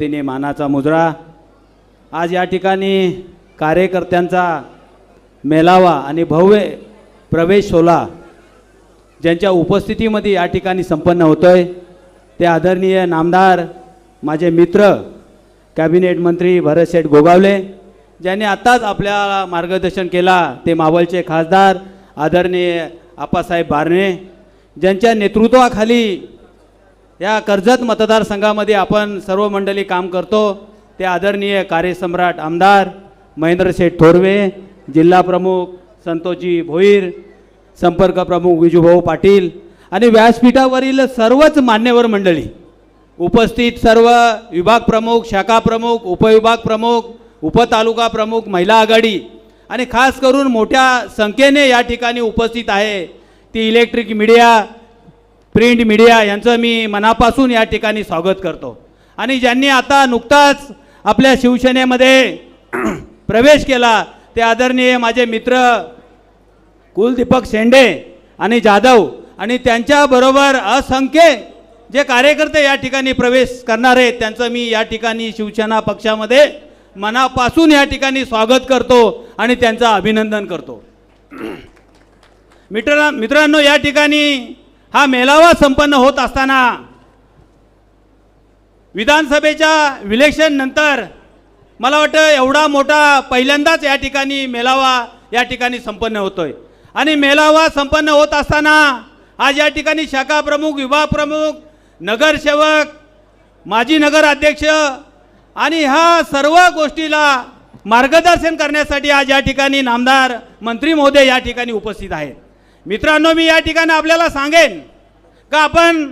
तिने मानाचा मुजरा. आज या ठिकाणी कार्यकर्त्यांचा मेलावा आणि भव्य प्रवेश सोहळा ज्यांच्या उपस्थितीमध्ये या ठिकाणी संपन्न होतो आहे ते आदरणीय नामदार माझे मित्र कॅबिनेट मंत्री भरतशेठ गोगावले ज्यांनी आत्ताच आपल्याला मार्गदर्शन केला ते मावळचे खासदार आदरणीय आप्पासाहेब बारणे ज्यांच्या नेतृत्वाखाली या कर्जत मतदारसंघामध्ये आपण सर्व मंडळी काम करतो. ते आदरणीय कार्यसम्राट आमदार महेंद्रशेठ थोरवे जिल्हा प्रमुख संतोषजी भोईर संपर्क प्रमुख विजूभाऊ पाटील आणि व्यासपीठावरील सर्वच मान्यवर मंडळी. उपस्थित सर्व विभाग प्रमुख शाखा प्रमुख उपविभाग प्रमुख उपतालुका प्रमुख महिला आघाडी आणि खास करून मोठ्या संख्येने या ठिकाणी उपस्थित आहे ती इलेक्ट्रिक मीडिया प्रिंट मीडिया यांचं मी मनापासून या ठिकाणी स्वागत करतो. आणि ज्यांनी आता नुकताच आपल्या शिवसेनेमध्ये प्रवेश केला ते आदरणीय माझे मित्र कुलदीपक शेंडे आणि जाधव आणि त्यांच्याबरोबर असंख्य जे कार्यकर्ते या ठिकाणी प्रवेश करणार आहेत त्यांचं मी या ठिकाणी शिवसेना पक्षामध्ये मनापासून या ठिकाणी स्वागत करतो आणि त्यांचं अभिनंदन करतो. मित्र मित्रांनो या ठिकाणी हा मेळावा संपन्न होत असताना विधानसभेच्या विलेक्शन नंतर मला वाटतं एवढा मोठा पहिल्यांदाच या ठिकाणी मेळावा या ठिकाणी संपन्न होतोय. आणि मेळावा संपन्न होत असताना आज या ठिकाणी शाखा प्रमुख विभाग प्रमुख नगरसेवक माजी नगर अध्यक्ष आणि ह्या सर्व गोष्टीला मार्गदर्शन करण्यासाठी आज या ठिकाणी नामदार मंत्री महोदय या ठिकाणी उपस्थित आहेत. मित्रांनो मी या ठिकाणी आपल्याला सांगेन का आपण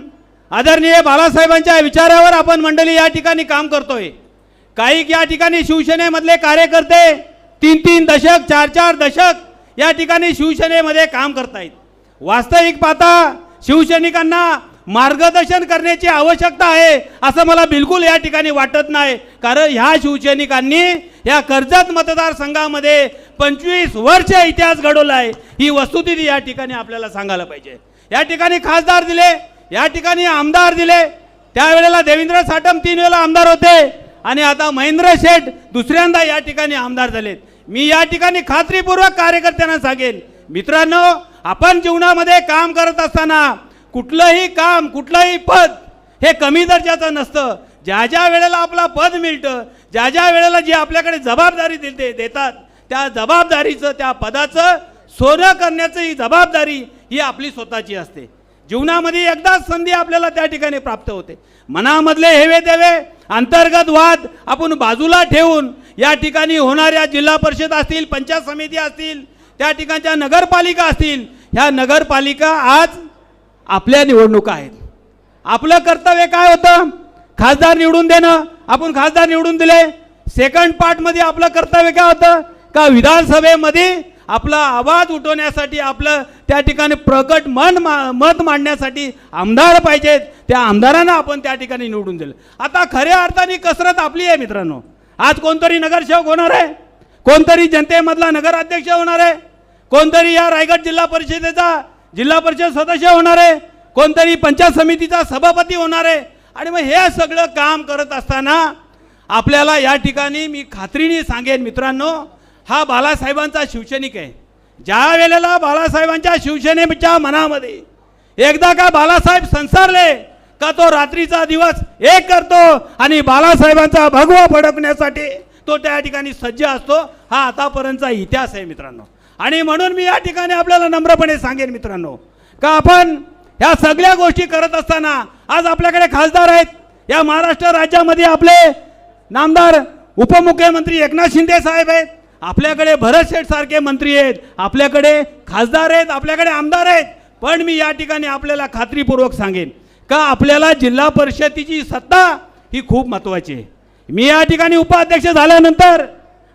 आदरणीय बाळासाहेबांच्या विचारावर आपण मंडळी या ठिकाणी काम करतोय. काही या ठिकाणी शिवसेनेमधले कार्यकर्ते तीन तीन दशक चार चार दशक या ठिकाणी शिवसेनेमध्ये काम करतायत. वास्तविक पाहता शिवसैनिकांना मार्गदर्शन करण्याची आवश्यकता आहे असं मला बिलकुल या ठिकाणी वाटत नाही. कारण ह्या शिवसैनिकांनी या कर्जत मतदारसंघामध्ये पंचवीस वर्ष इतिहास घडवला आहे ही वस्तुस्थिती या ठिकाणी आपल्याला सांगायला पाहिजे. या ठिकाणी खासदार दिले या ठिकाणी आमदार दिले. त्यावेळेला देवेंद्र साटम तीन वेळेला आमदार होते. आणि आता महेंद्र शेठ दुसऱ्यांदा या ठिकाणी आमदार झालेत. मी या ठिकाणी खात्रीपूर्वक कार्यकर्त्यांना सांगेन मित्रांनो आपण जीवनामध्ये काम करत असताना कुठलंही काम कुठलंही पद हे कमी दर्जाचं नसतं. ज्या ज्या वेळेला आपला पद मिळतं ज्या ज्या वेळेला जी आपल्याकडे जबाबदारी देते देतात त्या जबाबदारीचं त्या पदाचं सोनं करण्याचं ही जबाबदारी ही आपली स्वतःची असते. जीवनामध्ये एकदाच संधी आपल्याला त्या ठिकाणी प्राप्त होते. मनामधले हेवे देवे अंतर्गत वाद आपण बाजूला ठेवून या ठिकाणी होणाऱ्या जिल्हा परिषद असतील पंचायत समिती असतील त्या ठिकाणच्या नगरपालिका असतील ह्या नगरपालिका आज आपल्या निवडणुका आहेत. आपलं कर्तव्य काय होतं? खासदार निवडून देणं. आपण खासदार निवडून दिले. सेकंड पार्टमध्ये आपलं कर्तव्य काय होतं? का विधानसभेमध्ये आपला आवाज उठवण्यासाठी आपलं त्या ठिकाणी प्रकट मन मा- मत मांडण्यासाठी आमदार पाहिजेत. त्या आमदारांना आपण त्या ठिकाणी निवडून दिलं. आता खऱ्या अर्थाने कसरत आपली आहे मित्रांनो. आज कोणतरी नगरसेवक होणार आहे. कोणतरी जनतेमधला नगराध्यक्ष होणार आहे. कोणतरी या रायगड जिल्हा परिषदेचा जिल्हा परिषद सदस्य होणार आहे कोणतरी पंचायत समितीचा सभापती होणार आहे आणि मग हे सगळं काम करत असताना आपल्याला या ठिकाणी मी खात्रीने सांगेन मित्रांनो हा बाळासाहेबांचा शिवसैनिक आहे. ज्या वेळेला बाळासाहेबांच्या शिवसेनेच्या मनामध्ये एकदा का बाळासाहेब संसारले का तो रात्रीचा दिवस एक करतो आणि बाळासाहेबांचा भगवा फडकण्यासाठी तो त्या ठिकाणी सज्ज असतो हा आतापर्यंतचा इतिहास आहे मित्रांनो. आणि म्हणून मी या ठिकाणी आपल्याला नम्रपणे सांगेन मित्रांनो का आपण ह्या सगळ्या गोष्टी करत असताना आज आपल्याकडे खासदार आहेत. या महाराष्ट्र राज्यामध्ये आपले नामदार उपमुख्यमंत्री एकनाथ शिंदे साहेब आहेत. आपल्याकडे भरत शेठ सारखे मंत्री आहेत. आपल्याकडे खासदार आहेत आपल्याकडे आमदार आहेत. पण मी या ठिकाणी आपल्याला खात्रीपूर्वक सांगेन का आपल्याला जिल्हा परिषदेची सत्ता ही खूप महत्त्वाची आहे. मी या ठिकाणी उपाध्यक्ष झाल्यानंतर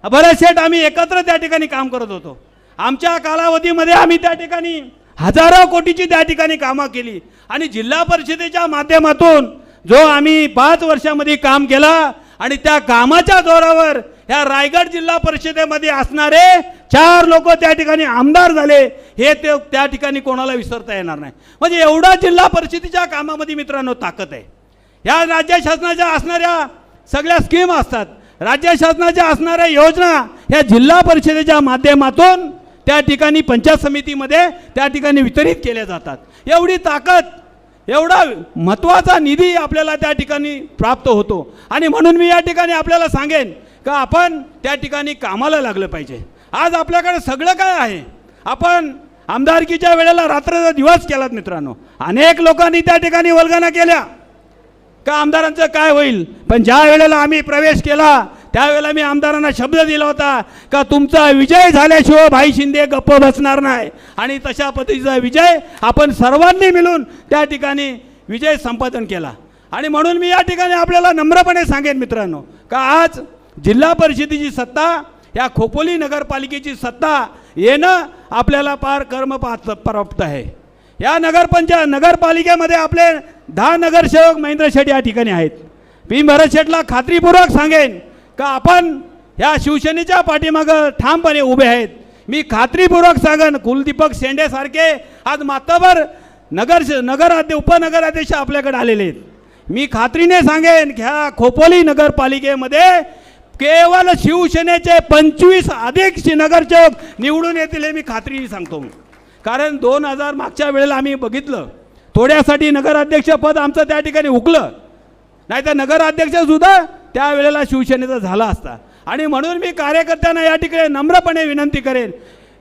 भरत शेठ आम्ही एकत्र त्या ठिकाणी काम करत होतो. आमच्या कालावधीमध्ये आम्ही त्या ठिकाणी हजारो कोटीची त्या ठिकाणी कामं केली. आणि जिल्हा परिषदेच्या माध्यमातून जो आम्ही पाच वर्षामध्ये काम केला आणि त्या कामाच्या जोरावर ह्या रायगड जिल्हा परिषदेमध्ये असणारे चार लोक त्या ठिकाणी आमदार झाले हे ते त्या ठिकाणी कोणाला विसरता येणार नाही. म्हणजे एवढा जिल्हा परिषदेच्या कामामध्ये मित्रांनो ताकद आहे. ह्या राज्य शासनाच्या असणाऱ्या सगळ्या स्कीम असतात. राज्य शासनाच्या असणाऱ्या योजना ह्या जिल्हा परिषदेच्या माध्यमातून त्या ठिकाणी पंचायत समितीमध्ये त्या ठिकाणी वितरित केल्या जातात. एवढी ताकद एवढा महत्त्वाचा निधी आपल्याला त्या ठिकाणी प्राप्त होतो. आणि म्हणून मी या ठिकाणी आपल्याला सांगेन का आपण त्या ठिकाणी कामाला लागलं पाहिजे. आज आपल्याकडे सगळं काय आहे? आपण आमदारकीच्या वेळेला रात्र दिवस केलात मित्रांनो. अनेक लोकांनी त्या ठिकाणी वल्गना केल्या. का आमदारांचं काय होईल? पण ज्या वेळेला आम्ही प्रवेश केला त्यावेळेला मी आमदारांना शब्द दिला होता का तुमचा विजय झाल्याशिवाय भाई शिंदे गप्प बसणार नाही. आणि तशा पद्धतीचा विजय आपण सर्वांनी मिळून त्या ठिकाणी विजय संपादन केला. आणि म्हणून मी या ठिकाणी आपल्याला नम्रपणे सांगेन मित्रांनो का आज जिल्हा परिषदेची सत्ता या खोपोली नगरपालिकेची सत्ता येणं आपल्याला फार कर्म प्राप्त आहे. या नगरपंचायत नगरपालिकेमध्ये आपले दहा नगरसेवक महेंद्र शेठ या ठिकाणी आहेत. मी भरत शेठला खात्रीपूर्वक सांगेन का आपण ह्या शिवसेनेच्या पाठीमागं ठामपणे उभे आहेत? मी खात्रीपूर्वक सांगेन कुलदीपक शेंडेसारखे आज मातबर नगर नगराध्य उपनगराध्यक्ष आपल्याकडे आलेले आहेत. मी खात्रीने सांगेन की ह्या खोपोली नगरपालिकेमध्ये केवळ शिवसेनेचे पंचवीस अधिक नगरसेवक निवडून येतील हे मी खात्रीने सांगतो. कारण दोन हजार मागच्या वेळेला आम्ही बघितलं थोड्यासाठी नगराध्यक्षपद आमचं त्या ठिकाणी हुकलं. नाही तर नगराध्यक्षसुद्धा त्यावेळेला शिवसेनेचा झाला असता. आणि म्हणून मी कार्यकर्त्यांना या ठिकाणी नम्रपणे विनंती करेन.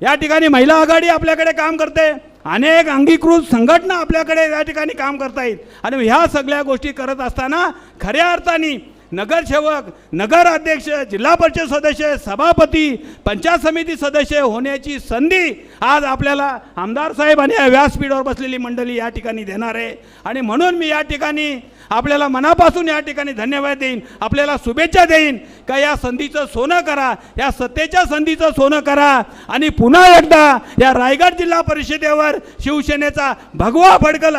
या ठिकाणी महिला आघाडी आपल्याकडे काम करते. अनेक अंगीकृत संघटना आपल्याकडे या ठिकाणी काम करता येईल. आणि ह्या सगळ्या गोष्टी करत असताना खऱ्या अर्थाने नगरसेवक नगराध्यक्ष जिल्हा परिषद सदस्य सभापती पंचायत समिती सदस्य होण्याची संधी आज आपल्याला आमदार साहेब आणि व्यासपीठावर बसलेली मंडळी या ठिकाणी देणार आहे. आणि म्हणून मी या ठिकाणी आपल्याला मनापासून या ठिकाणी धन्यवाद देईन. आपल्याला शुभेच्छा देईन. का या संधीचं सोनं करा. या सत्तेच्या संधीचं सोनं करा. आणि पुन्हा एकदा या रायगड जिल्हा परिषदेवर शिवसेनेचा भगवा फडकल